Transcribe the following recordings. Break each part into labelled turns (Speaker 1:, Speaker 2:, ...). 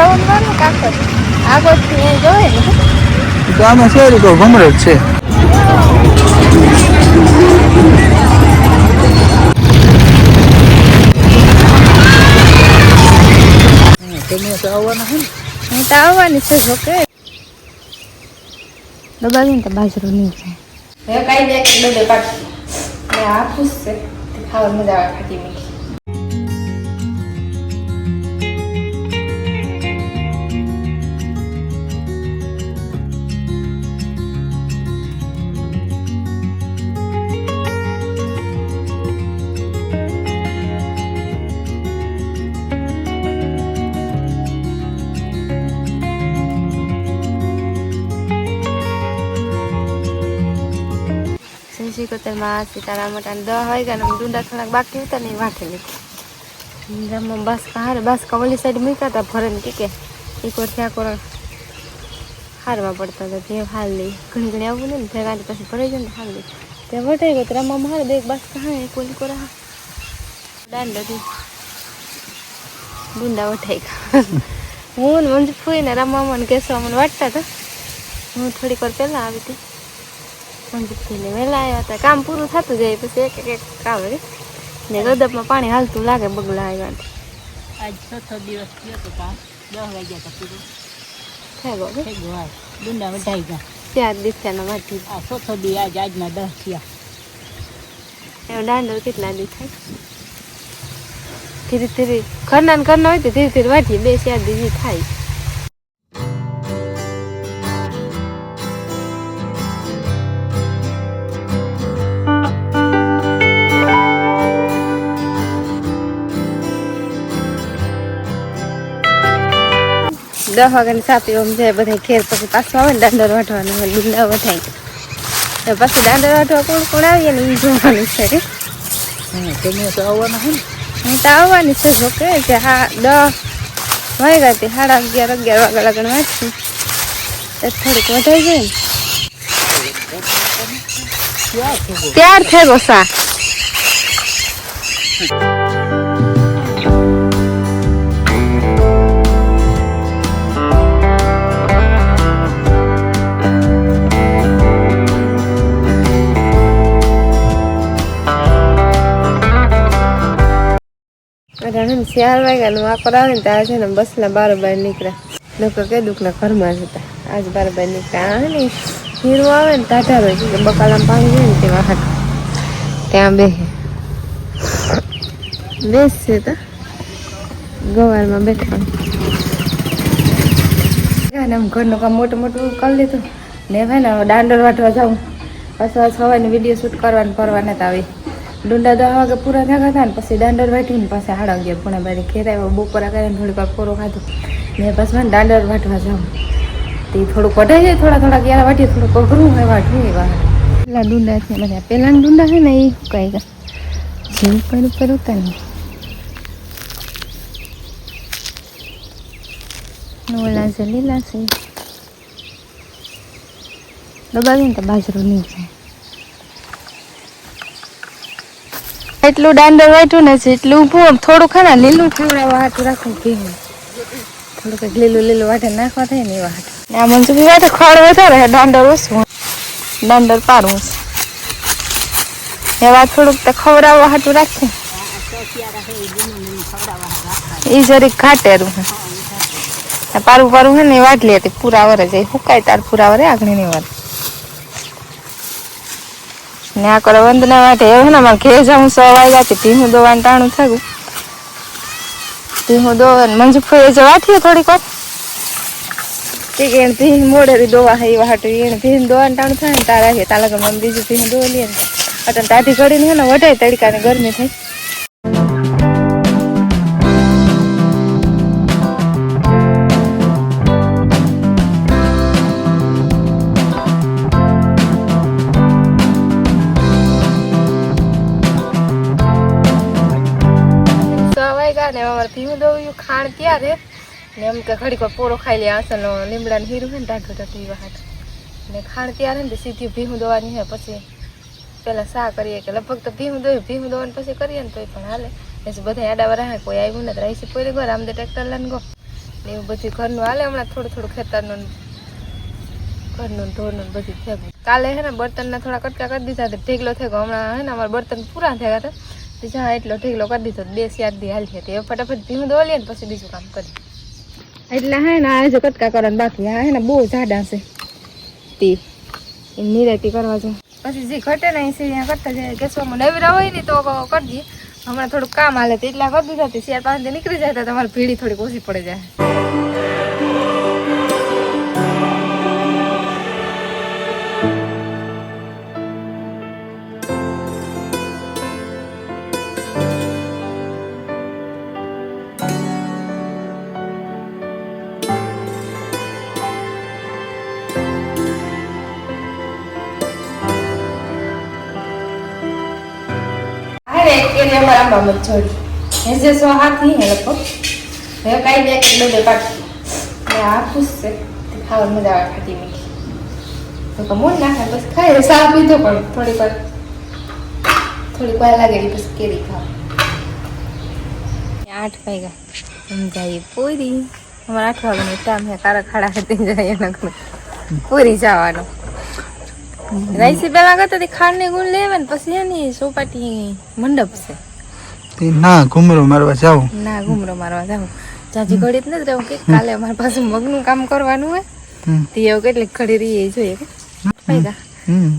Speaker 1: Round મારો કાકો આગળથી એ જોવે ને?
Speaker 2: તો આમાં છે તો ભમર જ છે. તમે તો આવવાના છે
Speaker 1: હું તો આવવાની છે જોકે. દબાવીને તો બાજરો નહીં જાય હવે કાંઈ દે કે ડબે પાકી આ ખુશ છે. ખાવા મજા આવે ખાટી મીઠી. સંસી કોતરમાં સીતારામ મટાને દહ ગયા હું ડુંડા થોડાક બાકી હતા ને એ વાંખે નીકળી જમવા બસ હારે બસ કવલી સાઈડ મૂક્યા હતા ભરે ને કે એ ત્યાં કોણ હારમાં પડતા હતા તે હાલ લઈ ઘણી ઘણી આવું ને, ભેગા પછી ભરાઈ જાય ને હાલ લઈ તે વટાઈ ગયો રમવામાં હારે બે બસ એક ઓલી કોરા હતી. બુંદા વટાઈ ગયા. હું ને મંજુ ફૂઈને રમવામાં કેસવા મને વાટતા હતા. હું થોડીક વાર પહેલાં આવી હતી. મંજુભાઈને વહેલા આવ્યા હતા કામ પૂરું થતું જાય પછી એક એક કામ ને ગદપમાં પાણી હાલતું લાગે બગલા આવ્યા
Speaker 3: આજ છ દિવસ થયો તો કામ. દસ વાગ્યા તો પૂરું
Speaker 1: થઈ ગયો?
Speaker 3: થઈ ગયું ડુંડા વઢાઈ ગયા
Speaker 1: ચાર દીથાના વાટી
Speaker 3: છ દી આજ આજના દસ થયા.
Speaker 1: એનો દાંડો કેટલા દી થાય? ધીરે ધીરે, ઘરના ઘરના હોય તો ધીરે ધીરે વાટીએ બે, ચાર દી થાય. દસ વાગ્યાની સાપી ઓમ જાય બધા ઘેર પછી પાછું આવે ને દાંડર વાટવાનું હોય ડુંડા વટાય તો પછી દાંડર વાટવા કોણ કોણ આવીએ ને એ જોવાનું છે
Speaker 2: તમે તો આવવાના છે
Speaker 1: હું તો આવવાની છે જો કે હા દસ વાગ્યા હતી સાડા અગિયાર અગિયાર વાગ્યા લગણ વાંચી તો થોડીક વધાઈ જાય ને? ત્યાર થઈ સા અઢાર ચાર વાગ્યાનું આકર આવે ને ત્યાં છે ને બસના બાર બાર નીકળ્યા નકર કે દુઃખના ઘરમાં જ હતા. આજ બાર બાર નીકળ્યા આવે ને હીરો આવે ને ટાટા કે બકાલામાં પાણી જાય ને તેવા હાટ. ત્યાં બેસે બેસશે તો ગવારમાં બેઠા. આમ ઘરનું કામ મોટું મોટું કરી લીધું ને. ભાઈ ને દાંડર વાટવા જાઉં. પાછો સવારની વીડિયો શૂટ કરવાનું પરવાને તો આવી. ડુંડા દસ વાગે પૂરા થયા હતા ને પછી દાંડર વાટીને પછી સાડા ગયા પૂણા બારી. ઘેર આવ્યો, બપોરા કરીને થોડીક વાર કોરો ખાધું. ને પછી મને દાંડર વાટવા જાઉં. તે થોડુંક વઢાઈ જાય, થોડા થોડા ક્યારે વાટીએ થોડુંક અઘરું હોય વાટવું એવા પેલા ડુંડા છે બધા પેલા ડુંડા છે ને એ કઈ ગયા જે ઉપર ઉપર ને. ઓલા છે લીલા છે. દબાવીને તો બાજરો નહીં જાય એટલું દાંડર વાટ્યું ને એટલું ઊભું આમ થોડું ખરા લીલું ખવડાવવા હાથું રાખવું ભીનું થોડુંક લીલું લીલું વાટે નાખવા થાય ને એવા હાટે. ને આ મંજુભી વાટે ખળ વધારે દાંડર ઓછું. દાંડર પારું છે એવા થોડુંક તો ખવડાવવા હાટું રાખે. એ જરીક ઘાટેરું હે. પારું પારું હે ને વાટલી હતી પૂરા વરે જાય. હુકાય તાર પૂરા વરે આગળની વાર. ને આ કરે વંદના માટે એવું ને મારે ઘેર જાઉં સો વાગ્યા હતી ભીહું દોવાનું ટાણું થયું. ભીહું દોવાનું મંજુ ફોઈ જે વાઠીએ થોડીક વાર. કે એને ભીહ મોડેરી દોવા હે, એવા હાટું એને ભીહ દોવાનું ટાણું થાય ને, તારા તાલા ગમે બીજું ભીહ દોવા લે ને. તાટી ઘડીને હે ને વઢાય તડકા ને ગરમી થઈ દોવ્યું ત્યારે ને એમ કે ઘડીક પોરો ખાઈ લે, આસન લીમડા હીરું હે ને ટાઢું ટાઢું એવા ને ખાણ ત્યાં હે ને સીધી ભીહું દોવાની હે, પછી પેલા સા કરીએ કે લગભગ તો ભીહું દોયું ભીહું દોવાનું પછી કરીએ ને તોય પણ હાલે. પછી બધા આડા વરા કોઈ આવ્યું ને તો પોલી પોરી ગો રામદે ટ્રેક્ટર લઈને ગો. એવું બધું ઘરનું હાલે, હમણાં થોડું થોડું ખેતરનું ઘરનું ને ઢોરનું બધું થયું કાલે હે ને બર્તનના થોડા કટકા કરી દીધા ઢેગલો થયો હમણાં હે ને અમારા બર્તન પૂરા થયા હતા. જ્યાં એટલો ઢેગલો કરી દીધો. બે ચાર દી હાલ છે તે ફટાફટ ભીનું દોલીએ ને પછી બીજું કામ કરી એટલે હે ને આ જો કટકા કરવાનું બાકી. હા હે ને બહુ જાડા છે તે એ નિરાયતી કરવા જો. પછી જે ઘટે ને એ સીડિયા કરતા જાય. ગેસવામાં નવીરા હોય ને તો કરજે હમણાં થોડું કામ હાલે તો એટલા કરી દીધા. પાંચ દી નીકળી જાય તો તમારી ભીડી થોડીક ઓછી પડી જાય. અમારા આંબામાં જોડી એ સો હાથ નહીં હે હવે કાંઈ બે કે બે પાટી ને આ ખુશ છે. તે ખાવાની મજા આવે ખાટી મીઠી. તો કમોન નાખે, બસ ખાય. સાફ પીધો પણ થોડીક વાર. થોડીક વાર લાગે પછી કેરી ખાવ. આઠ વાગ્યા. સમજાય પૂરી. અમારે આઠ વાગ્યાનો ટાઈમ છે. કારા ખાડા હતી જાય એના પૂરી જવાનો. રાઈસી પહેલાં કરતા તો ખાંડ ને ગુણ લેવે ને પછી એની સોપાટી મંડપ છે.
Speaker 2: તે ના ઘુમરો મારવા જાવ
Speaker 1: ના ઘુમરો મારવા જાવ ચાચી ઘડી જ નથી રહેવું કે કાલે અમારે પાસે મગનું કામ કરવાનું હોય. તે એવું ઘડી રહીએ જોઈએ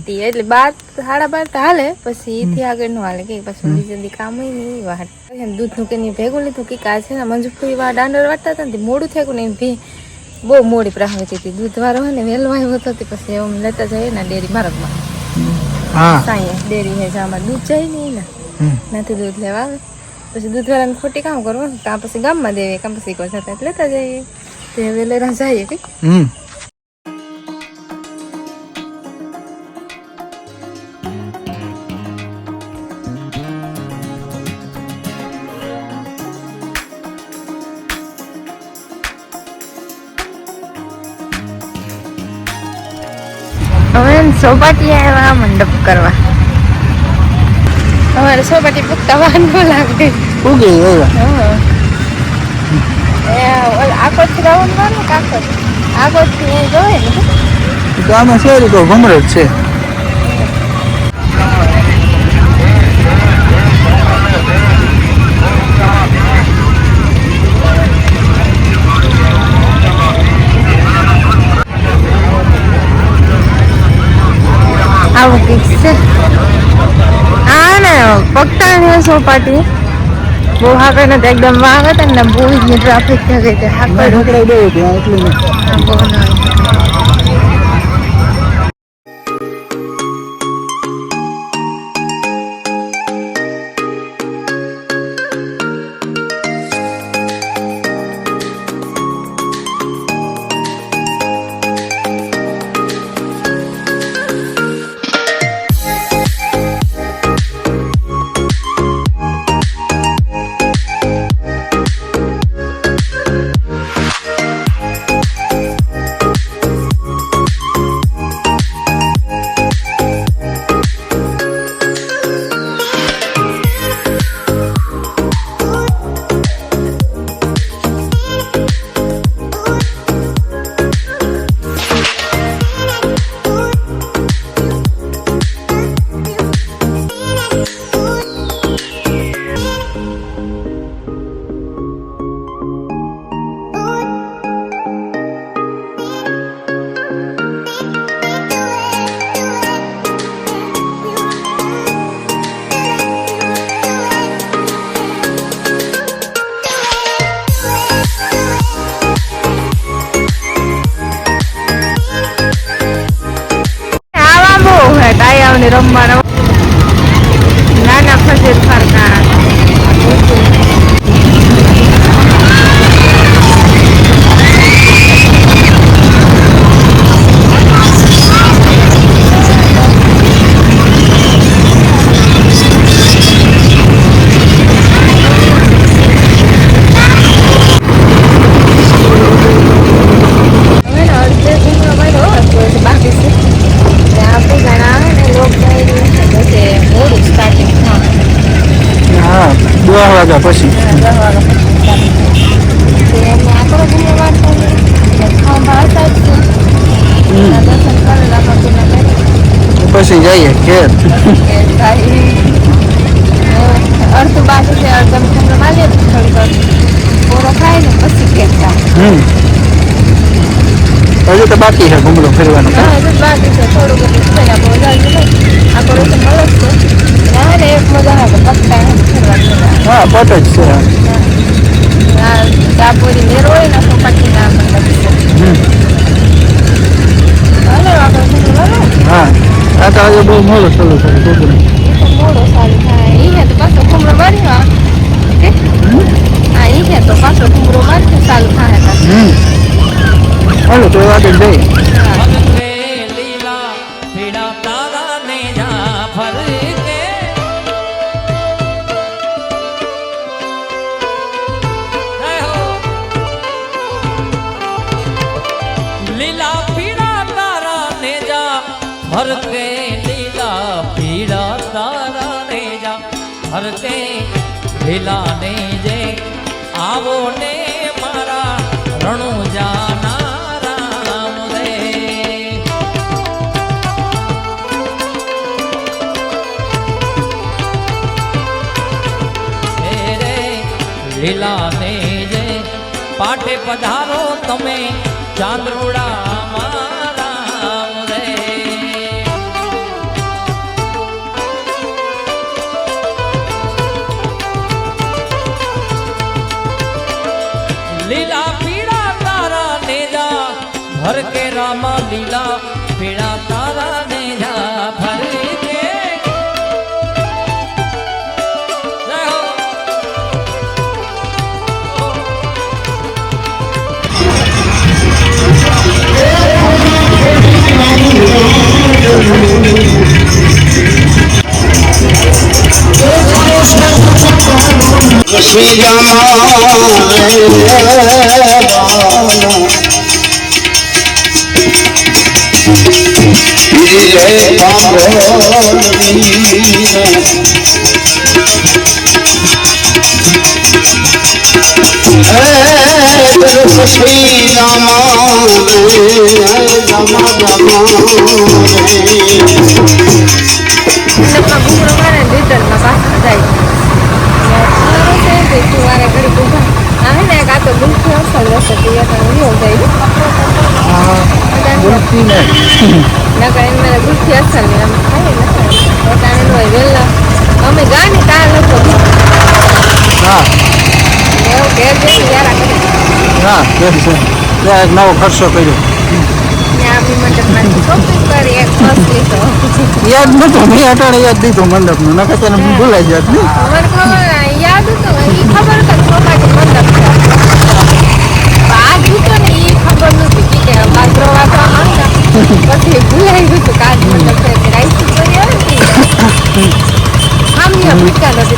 Speaker 1: તે એટલે બાર સાડા બાર તો હાલે પછી એથી આગળનું હાલે કે પછી બીજે જલ્દી કામ હોય ને એ દૂધનું કે ભેગું લીધું કે કા છે ને મંજુફરી વા દાંડર વાટતા હતા ને મોડું થયું ને ભી બહુ મોડી પ્રાહવતી હતી દૂધ વાળો હોય ને વહેલો આવ્યો હતો પછી એમ લેતા જઈએ ને ડેરી માર્ગમાં.
Speaker 2: હા.
Speaker 1: ડેરી હે જામાં દૂધ જાય નહીં ને. નથી દૂધ લેવા પછી દૂધ વાળાને ખોટી કામ કરવું કાં પછી ગામમાં દેવી કાં પછી કોઈ જતા લેતા જઈએ. તે વેલેરા જઈએ કે
Speaker 2: હમ.
Speaker 1: હવે સોપાટી આવ્યા મંડપ કરવા. અમારે સોપાટી પૂછતા વાંધો લાગે.
Speaker 2: ઉગે એવા.
Speaker 1: હા. એ ઓલ આખોથી રાઉન્ડ મારનું કાકો આખોથી એ જોવે ને.
Speaker 2: તો આમાં શેરી તો ઘુમરો જ છે
Speaker 1: આવું કંઈક છે આ ને પગતાની સોપાટી બહુ હાકર નથી એકદમ વાગ હતા ને બહુ જ ટ્રાફિક થઈ ગઈ હતી હાકર
Speaker 2: ઢોકળા બહુ ત્યાં એટલે
Speaker 1: દસ વાગ્યા પછી.
Speaker 2: પછી જઈએ ઘેર.
Speaker 1: અર્ધ બાજુ છે અર્ધ ખંડ માલે પૂરો ખાય ને પછી ઘેર
Speaker 2: હમ તો બાકી છે ઘૂમડો ફેરવાનું
Speaker 1: હજુ બાકી થોડું બધું
Speaker 2: હા પટ જ છે.
Speaker 1: મેર હોય ને તો પાછી ના
Speaker 2: હા આ તો આજે બહુ મોડું ચાલુ થયું
Speaker 1: એ તો મોડો સારું થાય ઈ હે તો પાછો કુમરો મારી હા. ઈ હે તો પાછો ઘૂમરો મારી સારું થાય
Speaker 2: હાલો તો આગળ જઈએ.
Speaker 3: ફરકે લીલા પીડા તારા ને જા ફરકે લીલા ને જે આવો ને મારા રણુ જાના રામ રે હે રે લીલા ને જે પાટે પધારો તમે ચાંદરૂડા ભર કે રામ લીલા પીળા તારા કે જય હો.
Speaker 4: શ્રી
Speaker 1: હોય વહેલા અમે ગાને તાર લોકો
Speaker 2: હા
Speaker 1: એવું ઘેર જઈને યારા કરે
Speaker 2: હા ઘેર છે ત્યાં એક નવો ખર્ચો કર્યો.
Speaker 1: ને
Speaker 2: યાદ નતું મેં અટાણે યાદ દીધું મંડપનું. નકર તને ભૂલાઈ જાત ને?
Speaker 1: યાદ હતું એ ખબર મંડપ ને પછી ભૂલાઈ ગયું હતું કાચ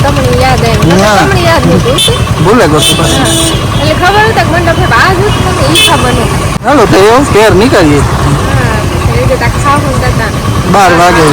Speaker 1: તમને યાદ આવી તમને યાદ નહોતું શું?
Speaker 2: ભૂલે ગયો
Speaker 1: હા. એટલે ખબર હતા કે મંડપ છે આ જૂતો ને એ ખબર નહોતી
Speaker 2: હાલો તો એવું ઘેર નીકળીએ.
Speaker 1: હા એ રીતે ખાવું કરતા
Speaker 2: બાર વાગે.